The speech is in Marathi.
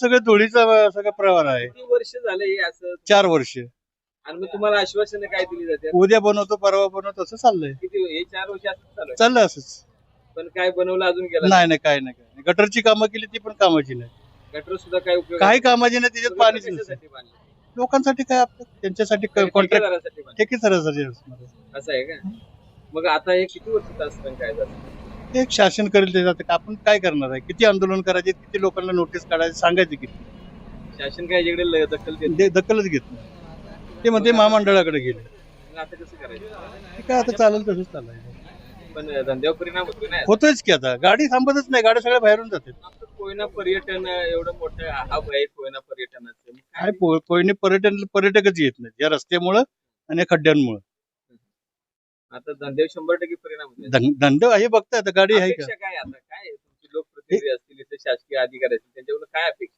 सगळं धुळीचा सगळं प्रवाह आहे. किती वर्ष झाले हे असं? चार वर्ष. आणि मग तुम्हाला आश्वासन काय दिली जाते? उद्या बनवतो परवा बनवतो असं चाललंय. किती हे चार वर्ष असं चालू आहे? चाललंय असंच. पण काय बनवलं अजून गेलं नाही नाही काय नाही काय नाही. गटरची कामं केली ती पण कामाची नाही. गटर सुद्धा काय उपयोग काही कामाची नाही त्याच्यात पाणीच नसतं. कशासाठी बांधलं? लोकांसाठी काय आपलं? त्यांच्यासाठी कॉन्ट्रॅक्ट ठेकेदारासाठी बांधलं. असणार असं आहे का? मग आता हे किती वर्ष असतं काय झालं? ते एक शासन करेल ते जातं. आपण काय करणार आहे? किती आंदोलन करायचे किती लोकांना नोटीस काढायचे सांगायचे किती? शासन काय याच्याकडे ल- दखल देत ते दखलच घेत नाही. ते म्हणते महामंडळाकडे गेले. मग आता कसं करायचं? ते काय आता चालेल तसंच चालायचं पण धंद्यावर परिणाम होतो नाही होतोच की आता. गाडी थांबतच नाही. गाड्या सगळ्या बाहेरून जातात. आपलं कोयना पर्यटन एवढं मोठं हब आहे कोयना पर्यटनाचं. काय? पो- कोणी पर्यटन पर्यटकच येत नाही या रस्त्यामुळं आणि या खड्ड्यांमुळं. आता धंद्यावर शंभर टक्के परिणाम होतो धं- धंदा हे बघताय आता गाडी आहे का? अपेक्षा काय आता? काय आहे? तुमची लोकप्रतिनिधी असतील इथे शासकीय अधिकारी असतील त्यांच्याकडून काय अपेक्षा